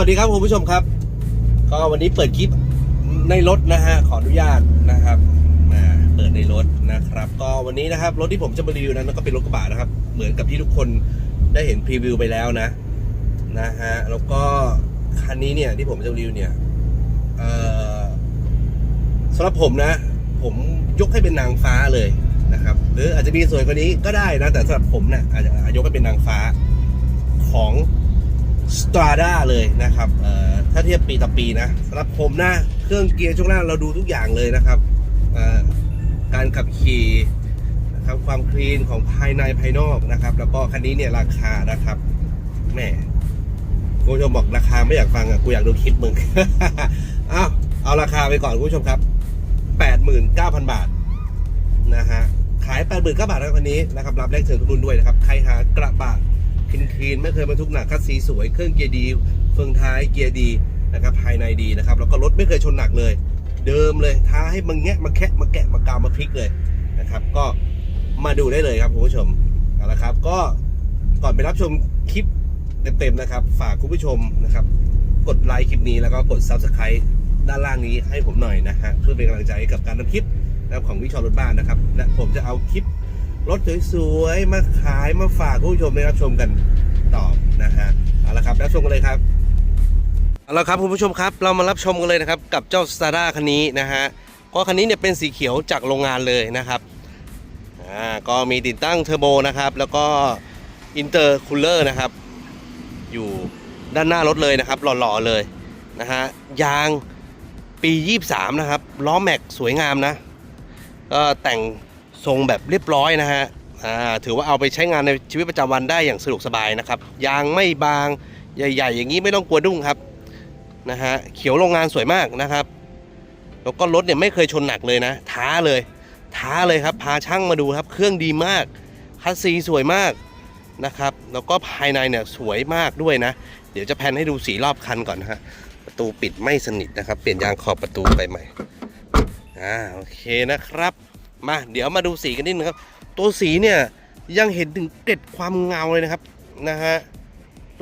สวัสดีครับคุณผู้ชมครับ ก็วันนี้เปิดคลิปในรถนะฮะขออนุญาตนะครับมาเปิดในรถนะครับ ก็วันนี้นะครับรถที่ผมจะมารีวิวนั้นก็เป็นรถกระบะนะครับ เหมือนกับที่ทุกคนได้เห็นพรีวิวไปแล้วนะนะฮะแล้วก็คันนี้เนี่ยที่ผมจะรีวิวเนี่ยสำหรับผมนะ ผมยกให้เป็นนางฟ้าเลยนะครับ หรืออาจจะมีสวยกว่านี้ก็ได้นะแต่สำหรับผมเนี่ยอาจจะยกให้เป็นนางฟ้าของ สตราด้าเลยนะครับเอ่อถ้าเทียบปีต่อปีนะสำหรับผมนะเครื่องเกียร์ช่วงล่างเราดูทุกอย่างเลยนะครับเอ่อการขับขี่นะครับความคลีนของภายในภายนอกนะครับ แล้วก็คันนี้เนี่ยราคานะครับแหม่คุณผู้ชมบอกราคาไม่อยากฟังอะกูอยากดูคลิปมึงเอาเอาราคาไปก่อนคุณผู้ชมครับ89,000 บาทนะฮะขาย 89,000บาทนะคันนี้นะครับรับแรกเชิญทุนด้วยนะครับใครหากระบะ คลีนคลีนไม่เคยบรรทุกหนักคัดสีสวยเครื่องเกียร์ดีเฟืองท้ายเกียร์ดีนะครับภายในดีนะครับแล้วก็รถไม่เคยชนหนักเลย เดิมเลยท้าให้มังแงะมาแคะมาแกะมากาวมาพลิกเลยนะครับ ก็มาดูได้เลยครับคุณผู้ชมเอาละครับ ก็ก่อนไปรับชมคลิปเต็มๆนะครับ ฝากคุณผู้ชมนะครับ กดไลค์คลิปนี้แล้วก็กด Subscribe ด้านล่างนี้ให้ผมหน่อยนะฮะเพื่อเป็นกำลังใจกับการทำคลิปนะครับของวิชอรถบ้านนะครับ และผมจะเอาคลิป รถสวยๆมาขายมาฝากผู้ชมได้รับชมกันต่อนะฮะเอาละครับรับชมกันเลยครับเอาละครับคุณผู้ชมครับเรามารับชมกันเลยนะครับกับเจ้า s t a r a คันนี้นะฮะก็คันนี้เนี่ยเป็นสีเขียวจากโรงงานเลยนะครับอ่าก็มีติดตั้งเทอร์โบนะครับแล้วก็อินเตอร์คูลเลอร์นะครับอยู่ด้านหน้ารถเลยนะครับหล่อๆเลยนะฮะยางปี 23 นะครับล้อแม็กสวยงามนะก็แต่ง ทรงแบบเรียบร้อยนะฮะอ่าถือว่าเอาไปใช้งานในชีวิตประจำวันได้อย่างสะดวกสบายนะครับยางไม่บางใหญ่ ๆ อย่างนี้ไม่ต้องกลัวดุ้งครับนะฮะเขียวโรงงานสวยมากนะครับ แล้วก็รถเนี่ยไม่เคยชนหนักเลยนะ ท้าเลย ท้าเลยครับพาช่างมาดูครับ เครื่องดีมากคัสซีสวยมากนะครับ แล้วก็ภายในเนี่ยสวยมากด้วยนะ เดี๋ยวจะแพนให้ดูสีรอบคันก่อนนะฮะประตูปิดไม่สนิทนะครับ เปลี่ยนยางขอบประตูไปใหม่อ่าโอเคนะครับ มาเดี๋ยวมาดูสีกันนิดนึงครับ ตัวสีเนี่ยยังเห็นถึงเกล็ดความเงาเลยนะครับนะฮะ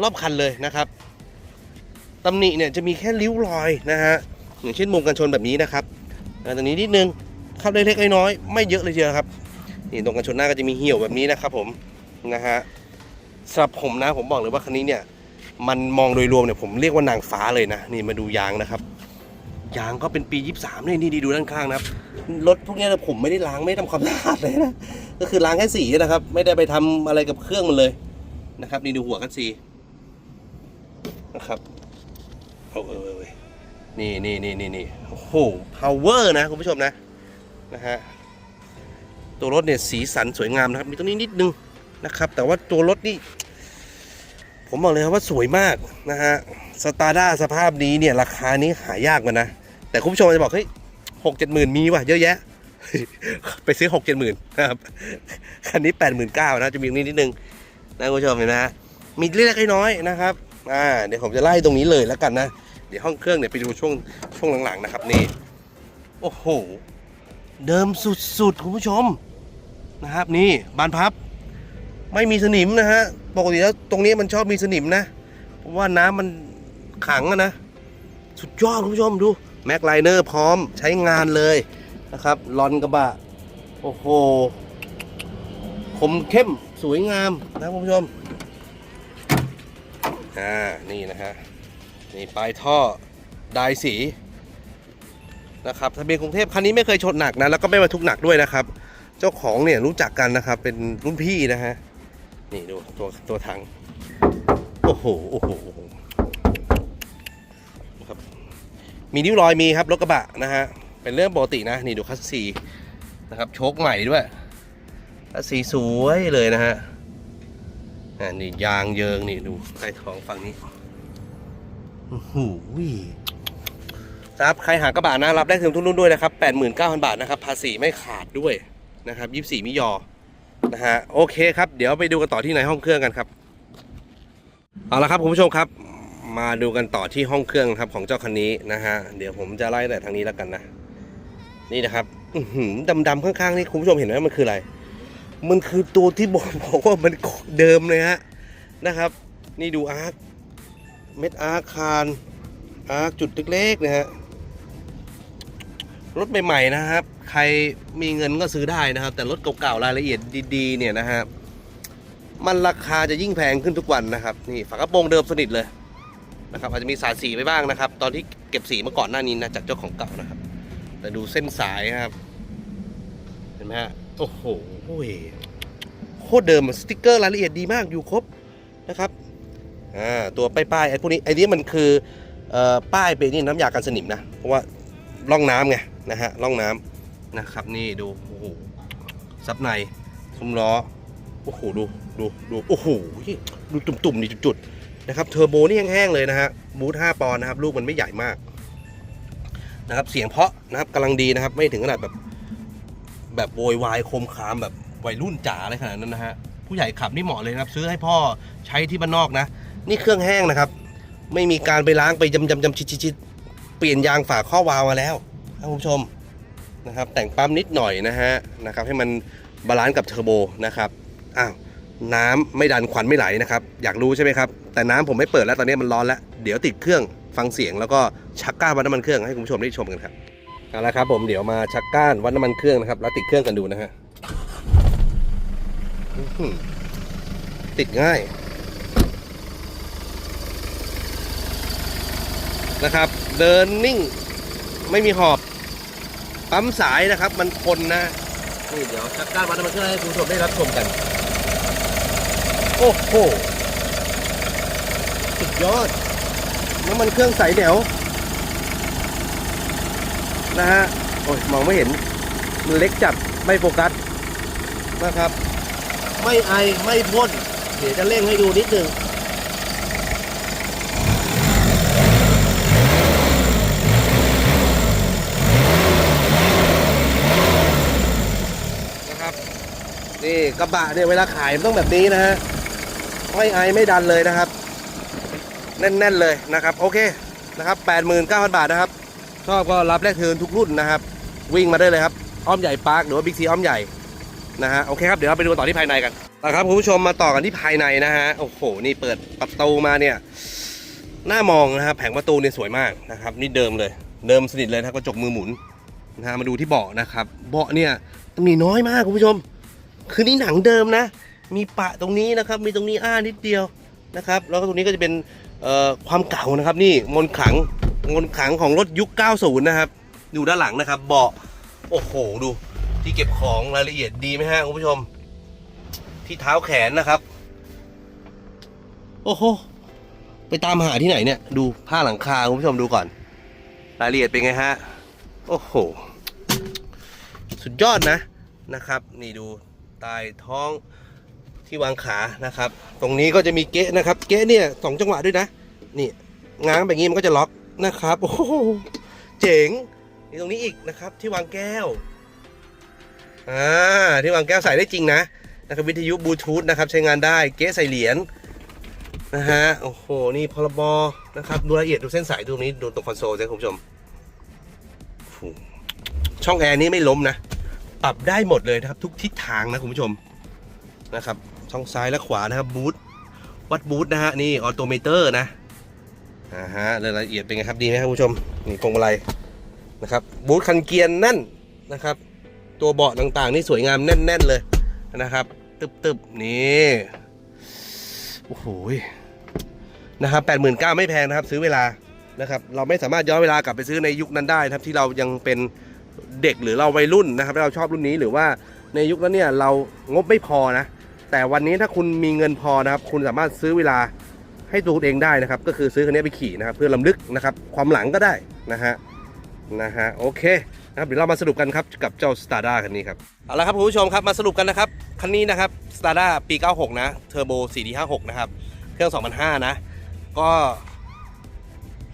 รอบคันเลยนะครับตำหนิเนี่ยจะมีแค่ริ้วรอยนะฮะอย่างเช่นมุมกันชนแบบนี้นะครับอ่าตรงนี้นิดนึงเข้าเล็กๆน้อยๆไม่เยอะเลยเชียวครับนี่ตรงกันชนหน้าก็จะมีเหี่ยวแบบนี้นะครับผมนะฮะสำหรับผมนะผมบอกเลยว่าคันนี้เนี่ยมันมองโดยรวมเนี่ยผมเรียกว่านางฟ้าเลยนะนี่มาดูยางนะครับ ยางก็เป็นปี 23เลยนี่ดีดูด้านข้างนะครับรถพวกนี้ผมไม่ได้ล้างไม่ได้ทำความสะอาดเลยนะก็คือล้างแค่สีนะครับ ไม่ได้ไปทำอะไรกับเครื่องมันเลยนะครับ นี่ดูหัวกันสีนะครับเอาเออเออเออนี่นี่นี่นี่นี่โอ้โห power นะคุณผู้ชมนะนะฮะตัวรถเนี่ยสีสันสวยงามนะครับ มีตรงนี้นิดนึงนะครับ แต่ว่าตัวรถนี่ ผมบอกเลยครับว่าสวยมากนะฮะสตาร์ด้าสภาพนี้เนี่ยราคานี้หายากกว่านะ แต่คุณผู้ชมจะบอกเฮ้ยหกเจ็ดหมื่นมีว่ะเยอะแยะ ไปซื้อหกเจ็ดหมื่นนะครับคันนี้แปดหมื่นเก้านะจะมีตรงนี้นิดนึงนะคุณผู้ชมเห็นไหมฮะมีเล็กน้อยนะครับอ่าเดี๋ยวผมจะไล่ตรงนี้เลยแล้วกันนะ เดี๋ยวห้องเครื่องเนี่ยไปดูช่วงช่วงหลังๆนะครับนี่โอ้โหเดิมสุดๆคุณผู้ชมนะครับนี่บานพับไม่มีสนิมนะฮะ ปกติแล้วตรงนี้มันชอบมีสนิมนะเพราะว่าน้ำมันขังนะ สุดยอดคุณผู้ชมดูแม็กไลเนอร์พร้อมใช้งานเลยนะครับลอนกระบะ โอ้โหคมเข้มสวยงามนะคุณผู้ชมอ่านี่นะฮะนี่ปลายท่อดายสีนะครับทะเบียนกรุงเทพคันนี้ไม่เคยชนหนักนะแล้วก็ไม่บรรทุกหนักด้วยนะครับ เจ้าของเนี่ยรู้จักกันนะครับเป็นรุ่นพี่นะฮะ นี่ดูตัวตัวถัง โอ้โห โอ้โหครับมีนิ้วรอยมีครับรถกระบะนะฮะ เป็นเรื่องปกตินะ นี่ดูคัสซีนะครับโชคใหม่ด้วยคัสซีสวยเลยนะฮะอ่านี่ยางเยิงนี่ดูใต้ท้องฝั่งนี้โอ้โหครับใครหากระบะนะรับได้ถึงทุกรุ่นด้วยนะครับ 89,000 บาทนะครับ ภาษีไม่ขาดด้วยนะครับ 24 มิยอ นะฮะโอเคครับเดี๋ยวไปดูกันต่อที่ในห้องเครื่องกันครับเอาละครับคุณผู้ชมครับมาดูกันต่อที่ห้องเครื่องครับของเจ้าคันนี้นะฮะเดี๋ยวผมจะไล่แต่ทางนี้แล้วกันนะ นี่นะครับดำๆข้างๆนี่คุณผู้ชมเห็นไหมมันคืออะไร มันคือตัวที่บอกบอกว่ามันเดิมเลยฮะนะครับ นี่ดูอาร์คเม็ดอาร์คคานอาร์คจุดเล็กๆนะฮะรถใหม่ๆนะครับ ใครมีเงินก็ซื้อได้นะครับ แต่รถเก่าๆรายละเอียดดีๆเนี่ยนะฮะมันราคาจะยิ่งแพงขึ้นทุกวันนะครับนี่ฝากระโปรงเดิมสนิทเลยนะครับอาจจะมีสาสีไปบ้างนะครับ ตอนที่เก็บสีมาก่อนหน้านี้นะจากเจ้าของเก่านะครับ แต่ดูเส้นสายนะครับ เห็นไหมฮะโอ้โหโคตรเดิมสติกเกอร์รายละเอียดดีมากอยู่ครบนะครับอ่าตัวป้ายๆไอ้พวกนี้ไอ้นี้มันคือออป้ายเป็นนี่น้ำยากันสนิมนะเพราะว่าร่องน้ำไงนะฮะร่องน้ำ นะครับ นี่ดูโอ้โหซับในซุ้มล้อโอ้โหดูดูดูโอ้โหดูตุ่มๆนี่จุดๆนะครับเทอร์โบนี่แห้งๆเลยนะฮะบูท5ปอนด์นะครับลูกมันไม่ใหญ่มากนะครับเสียงเพาะนะครับกำลังดีนะครับ ไม่ถึงขนาดแบบแบบโวยวายโคมคามแบบวัยรุ่นจ๋าอะไรขนาดนั้นนะฮะผู้ใหญ่ขับนี่เหมาะเลยนะครับ ซื้อให้พ่อใช้ที่บ้านนอกนะ นี่เครื่องแห้งนะครับ ไม่มีการไปล้างไปจำจำจำชิดชิดชิดเปลี่ยนยางฝาข้อวาวมาแล้วท่านผู้ชม นะครับแต่งปั๊มนิดหน่อยนะฮะนะครับให้มันบาลานซ์กับเทอร์โบนะครับอ้าวน้ำไม่ดันควันไม่ไหลนะครับ อยากรู้ใช่ไหมครับ แต่น้ำผมไม่เปิดแล้วตอนนี้มันร้อนแล้ว เดี๋ยวติดเครื่องฟังเสียงแล้วก็ชักก้านวัดน้ำมันเครื่องให้คุณผู้ชมได้ชมกันครับเอาละครับผมเดี๋ยวมาชักก้านวัดน้ำมันเครื่องนะครับ แล้วติดเครื่องกันดูนะฮะติดง่ายนะครับ เดินนิ่งไม่มีหอบ ปั๊มสายนะครับ มันคนนะนี่เดี๋ยวชักก้านวัดน้ำมันเครื่องให้คุณผู้ชมได้รับชมกัน โอ้โหสุดยอดน้ำมันเครื่องใสเดี๋ยวนะฮะโอ้ยมองไม่เห็น มันเล็กจัดไม่โฟกัสนะครับ ไม่ไอไม่พ่นเดี๋ยวจะเร่งให้ดูนิดนึง นะครับ นี่กระบะเนี่ยเวลาขายมันต้องแบบนี้นะฮะไม่ไอไม่ดันเลยนะครับ แน่นๆเลยนะครับ โอเคนะครับ89,000 บาทนะครับ ชอบก็รับแลกเทินทุกรุ่นนะครับ วิ่งมาได้เลยครับ อ้อมใหญ่ปาร์คหรือว่าบิ๊กซีอ้อมใหญ่นะฮะโอเคครับเดี๋ยวเราไปดูต่อที่ภายในกันนะครับคุณผู้ชมมาต่อกันที่ภายในนะฮะโอ้โหนี่เปิดประตูมาเนี่ยหน้ามองนะครับแผงประตูเนี่ยสวยมากนะครับ นี่เดิมเลย เดิมสนิทเลยนะกระจกมือหมุนนะฮะมาดูที่เบาะนะครับเบาะเนี่ยมีน้อยมากคุณผู้ชม คือนี่หนังเดิมนะ มีปะตรงนี้นะครับ มีตรงนี้อ้านิดเดียวนะครับ แล้วก็ตรงนี้ก็จะเป็นความเก่านะครับ นี่มนขังมนขังของรถยุค 90 นะครับ ดูด้านหลังนะครับ เบาะโอ้โหดูที่เก็บของรายละเอียดดีไหมฮะคุณผู้ชม ที่เท้าแขนนะครับ โอ้โหไปตามหาที่ไหนเนี่ย ดูผ้าหลังคาคุณผู้ชมดูก่อน รายละเอียดเป็นไงฮะ โอ้โห สุดยอดนะนะครับ นี่ดู ใต้ท้องที่วางขานะครับ ตรงนี้ก็จะมีเก๊ะนะครับ เก๊ะเนี่ยสองจังหวะด้วยนะ นี่ง้างแบบนี้มันก็จะล็อกนะครับ โอ้โหเจ๋งนี่ตรงนี้อีกนะครับ ที่วางแก้วอ่าที่วางแก้วใส่ได้จริงนะนะครับวิทยุบลูทูธนะครับใช้งานได้เก๊ะใส่เหรียญนะฮะโอ้โหนี่พรบนะครับดูรายละเอียดดูเส้นสายตรงนี้ดูตรงคอนโซลนะคุณผู้ชมช่องแอร์นี่ไม่ล้มนะ ปรับได้หมดเลยนะครับ ทุกทิศทางนะคุณผู้ชมนะครับช่องซ้ายและขวานะครับบูทวัดบูทนะฮะนี่ออโตเมเตอร์นะอ่าฮะรายละเอียดเป็นไงครับดีไหมครับคุณผู้ชมนี่พวงมาลัยนะครับบูทคันเกียร์แน่นนะครับ ตัวเบาะต่างๆ นี่สวยงามแน่น ๆ เลยนะครับ ตึบๆนี่โอ้โหนะครับแปดหมื่นเก้าไม่แพงนะครับ ซื้อเวลานะครับ เราไม่สามารถย้อนเวลากลับไปซื้อในยุคนั้นได้นะครับ ที่เรายังเป็น เด็กหรือเราวัยรุ่นนะครับเราชอบรุ่นนี้หรือว่าในยุคนั้นเนี่ยเรางบไม่พอนะ แต่วันนี้ถ้าคุณมีเงินพอนะครับ คุณสามารถซื้อเวลาให้ตัวคุณเองได้นะครับ ก็คือซื้อคันนี้ไปขี่นะครับ เพื่อลำลึกนะครับ ความหลังก็ได้นะฮะนะฮะโอเคนะครับเดี๋ยวเรามาสรุปกันครับกับเจ้า s t a r d a คันนี้ครับเอาละครับคุณผู้ชมครับมาสรุปกันนะครับคันนี้นะครับ s t a r d a ปี 96 นะเทอร์โบ 4D56 นะครับ เครื่อง 2005 นะ ก็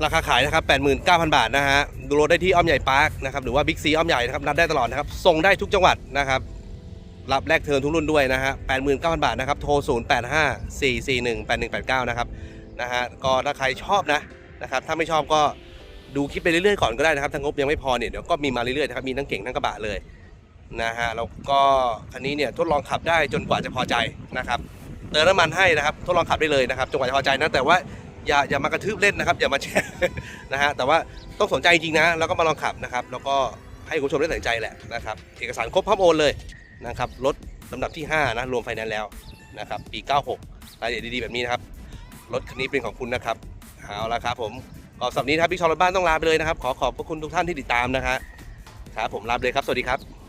ราคาขายนะครับ 89,000 บาทนะฮะ ดูรถได้ที่อ้อมใหญ่พาร์คนะครับ หรือว่าบิ๊กซีอ้อมใหญ่นะครับรับได้ตลอดนะครับ ส่งได้ทุกจังหวัดนะครับ รับแลกเทิร์นทุกรุ่นด้วยนะฮะ 89,000 บาทนะครับ โทร 085 441 8189 นะครับ นะฮะ ก็ถ้าใครชอบนะนะครับ ถ้าไม่ชอบก็ดูคลิปไปเรื่อยๆก่อนก็ได้นะครับ ถ้างบยังไม่พอเนี่ย เดี๋ยวก็มีมาเรื่อยๆนะครับ มีทั้งเก่งทั้งกระบะเลย นะฮะ แล้วก็คันนี้เนี่ยทดลองขับได้จนกว่าจะพอใจนะครับ เติมน้ำมันให้นะครับ ทดลองขับได้เลยนะครับ จนกว่าจะพอใจนะ แต่ว่า อย่าอย่ามากระทืบเล่นนะครับ อย่ามาแชร์นะฮะแต่ว่าต้องสนใจจริงๆนะ แล้วก็มาลองขับนะครับ แล้วก็ให้คุณผู้ชมได้ตัดสินใจแหละนะครับ เอกสารครบพร้อมโอนเลยนะครับรถลำดับที่ 5 นะ รวมไฟแนนซ์แล้วนะครับ ปี 96รายละเอียดดีๆ แบบนี้นะครับ รถคันนี้เป็นของคุณนะครับ เอาละครับผมก็สำหรับนี้ครับพี่ชอรถบ้านต้องลาไปเลยนะครับ ขอขอบพระคุณทุกท่านที่ติดตามนะฮะครับผมลาไปเลยครับ สวัสดีครับ